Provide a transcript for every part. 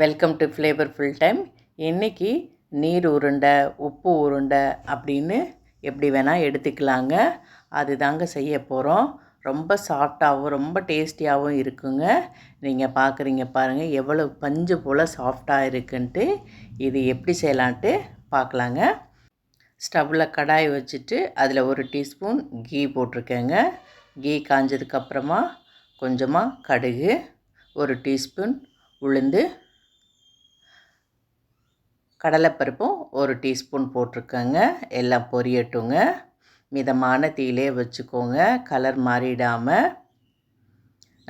Welcome to flavour full time இன்றைக்கி நீர் உருண்டை உப்பு உருண்டை அப்படின்னு எப்படி வேணால் எடுத்துக்கலாங்க. அது தாங்க செய்ய போகிறோம் ரொம்ப சாஃப்டாகவும் ரொம்ப டேஸ்டியாகவும் இருக்குங்க. நீங்கள் பார்க்குறீங்க பாருங்கள் எவ்வளோ பஞ்சு போல் சாஃப்டாக இருக்குன்ட்டு இது எப்படி செய்யலான்ட்டு பார்க்கலாங்க ஸ்டவ்வில் கடாய் வச்சுட்டு அதில் ஒரு டீஸ்பூன் கீ போட்டிருக்கேங்க. கீ காஞ்சதுக்கப்புறமா கொஞ்சமாக கடுகு ஒரு டீஸ்பூன் உளுந்து கடலைப்பருப்பும் ஒரு டீஸ்பூன் போட்டிருக்கேங்க. எல்லாம் பொரியட்டுங்க. மிதமான தீயிலே வச்சுக்கோங்க. கலர் மாறிடாமல்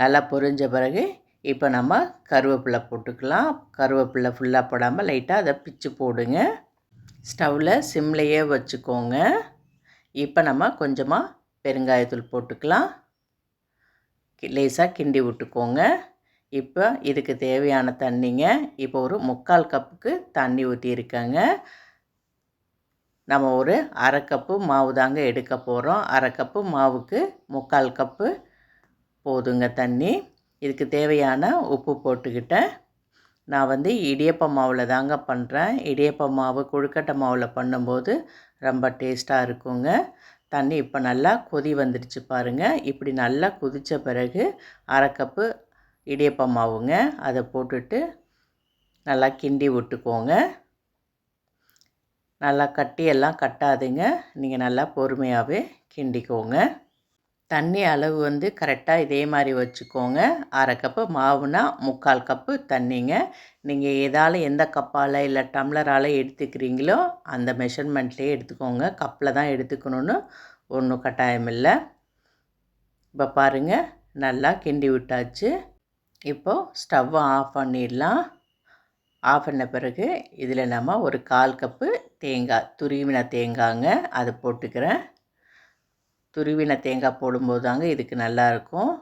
நல்லா பொரிஞ்ச பிறகு இப்போ நம்ம கருவேப்பிலை போட்டுக்கலாம். கருவேப்பிலை ஃபுல்லாக போடாமல் லைட்டாக அதை பிச்சு போடுங்க. ஸ்டவ்வில் சிம்லையே வச்சுக்கோங்க. இப்போ நம்ம கொஞ்சமாக பெருங்காயத்தூள் போட்டுக்கலாம். லேசாக கிண்டி விட்டுக்கோங்க. இப்போ இதுக்கு தேவையான தண்ணிங்க இப்போ ஒரு முக்கால் கப்புக்கு தண்ணி ஊற்றியிருக்கேங்க நம்ம ஒரு அரை கப்பு மாவு தாங்க எடுக்க போகிறோம் அரை கப்பு மாவுக்கு முக்கால் கப்பு போதுங்க தண்ணி. இதுக்கு தேவையான உப்பு போட்டுக்கிட்டேன். நான் வந்து இடியப்ப மாவில் தாங்க பண்ணுறேன் இடியப்ப மாவு கொழுக்கட்டை மாவில் பண்ணும்போது ரொம்ப டேஸ்ட்டாக இருக்குங்க. தண்ணி இப்போ நல்லா கொதி வந்துடுச்சு பாருங்கள் இப்படி நல்லா கொதித்த பிறகு அரை கப்பு இடியப்ப மாவுங்க அதை போட்டுட்டு நல்லா கிண்டி விட்டுக்கோங்க. நல்லா கட்டியெல்லாம் கட்டாதுங்க. நீங்கள் நல்லா பொறுமையாகவே கிண்டிக்கோங்க. தண்ணி அளவு வந்து கரெக்டாக இதே மாதிரி வச்சுக்கோங்க. அரை கப்பு மாவுனா முக்கால் கப்பு தண்ணிங்க. நீங்கள் எதால் எந்த கப்பால் இல்லை டம்ளரால் எடுத்துக்கிறீங்களோ அந்த மெஷர்மெண்ட்லேயே எடுத்துக்கோங்க. கப்பில் தான் எடுத்துக்கணுன்னு ஒன்றும் கட்டாயம் இல்லை இப்போ பாருங்கள் நல்லா கிண்டி விட்டாச்சு. இப்போது ஸ்டவ்வை ஆஃப் பண்ணிடலாம். ஆஃப் பண்ண பிறகு இதில் நம்ம ஒரு கால் கப்பு தேங்காய் துருவின தேங்காய்ங்க அதை போட்டுக்கிறேன். துருவின தேங்காய் போடும்போது தாங்க இதுக்கு நல்லாயிருக்கும்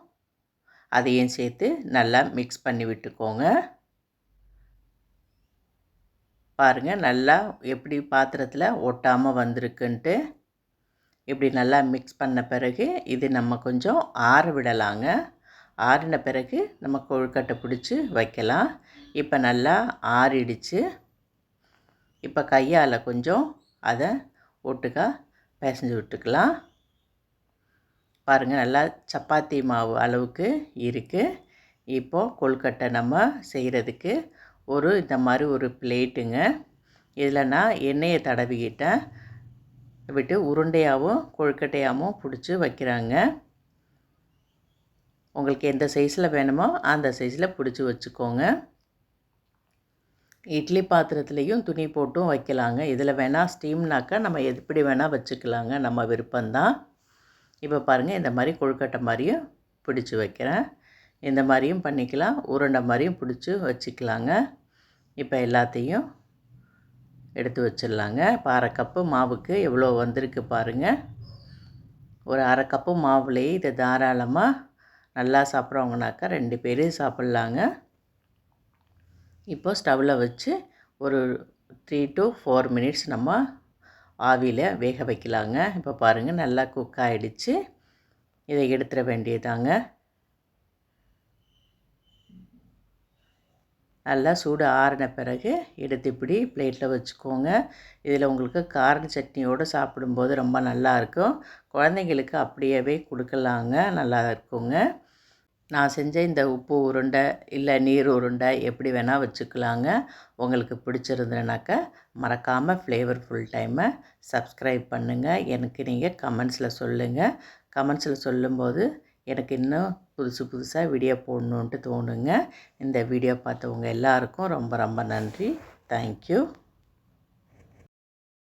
அதையும் சேர்த்து நல்லா மிக்ஸ் பண்ணி விட்டுக்கோங்க. பாருங்கள் நல்லா எப்படி பாத்திரத்தில் ஒட்டாமல் வந்திருக்குன்ட்டு. இப்படி நல்லா மிக்ஸ் பண்ண பிறகு இது நம்ம கொஞ்சம் ஆற விடலாங்க. ஆறின பிறகு நம்ம கொழுக்கட்டை பிடிச்சி வைக்கலாம். இப்போ நல்லா ஆறிடுச்சு. இப்போ கையால் கொஞ்சம் அதை ஒட்டுக்கா பிசைஞ்சு விட்டுக்கலாம். பாருங்கள் நல்லா சப்பாத்தி மாவு அளவுக்கு இருக்குது இப்போது கொழுக்கட்டை நம்ம செய்கிறதுக்கு ஒரு இந்த மாதிரி ஒரு பிளேட்டுங்க. இதில் நான் எண்ணெயை தடவிக்கிட்டேன். விட்டு உருண்டையாகவும் கொழுக்கட்டையாகவும் பிடிச்சி வைக்கிறாங்க. உங்களுக்கு எந்த சைஸில் வேணுமோ அந்த சைஸில் பிடிச்சி வச்சுக்கோங்க. இட்லி பாத்திரத்துலேயும் துணி போட்டும் வைக்கலாங்க. இதில் வேணால் ஸ்டீம்னாக்கா நம்ம எப்படி வேணால் வச்சுக்கலாங்க. நம்ம விருப்பம்தான். இப்போ பாருங்கள் இந்த மாதிரி கொழுக்கட்டை மாதிரியும் பிடிச்சி வைக்கிறேன். இந்த மாதிரியும் பண்ணிக்கலாம். உருண்டை மாதிரியும் பிடிச்சி வச்சுக்கலாங்க. இப்போ எல்லாத்தையும் எடுத்து வச்சிடலாங்க. இப்போ அரை கப்பு மாவுக்கு எவ்வளோ வந்திருக்கு பாருங்கள் ஒரு அரை கப்பு மாவுலேயே இதை தாராளமாக நல்லா சாப்பிட்றவங்கனாக்கா ரெண்டு பேரும் சாப்பிட்லாங்க. இப்போ ஸ்டவ்வில் வச்சு ஒரு த்ரீ டு ஃபோர் மினிட்ஸ் நம்ம ஆவியில் வேக வைக்கலாங்க. இப்போ பாருங்கள் நல்லா குக் ஆகிடுச்சு இதை எடுத்துட வேண்டியதாங்க நல்லா சூடு ஆறின பிறகு எடுத்து இப்படி பிளேட்டில் வச்சுக்கோங்க. இதில் உங்களுக்கு கார சட்னியோடு சாப்பிடும்போது ரொம்ப நல்லாயிருக்கும் குழந்தைங்களுக்கு அப்படியே கொடுக்கலாங்க. நல்லா இருக்குங்க. நான் செஞ்ச இந்த உப்பு உருண்டை இல்லை நீர் உருண்டை எப்படி வேணால் வச்சுக்கலாங்க. உங்களுக்கு பிடிச்சிருந்தனாக்கா மறக்காமல் ஃப்ளேவர் ஃபுல் டைமை சப்ஸ்கிரைப் பண்ணுங்கள் எனக்கு நீங்கள் கமெண்ட்ஸில் சொல்லுங்கள் கமெண்ட்ஸில் சொல்லும்போது எனக்கு இன்னும் புதுசு புதுசாக வீடியோ போடணுன்ட்டு தோணுங்க. இந்த வீடியோ பார்த்தவங்க எல்லாருக்கும் ரொம்ப ரொம்ப நன்றி. தேங்க்யூ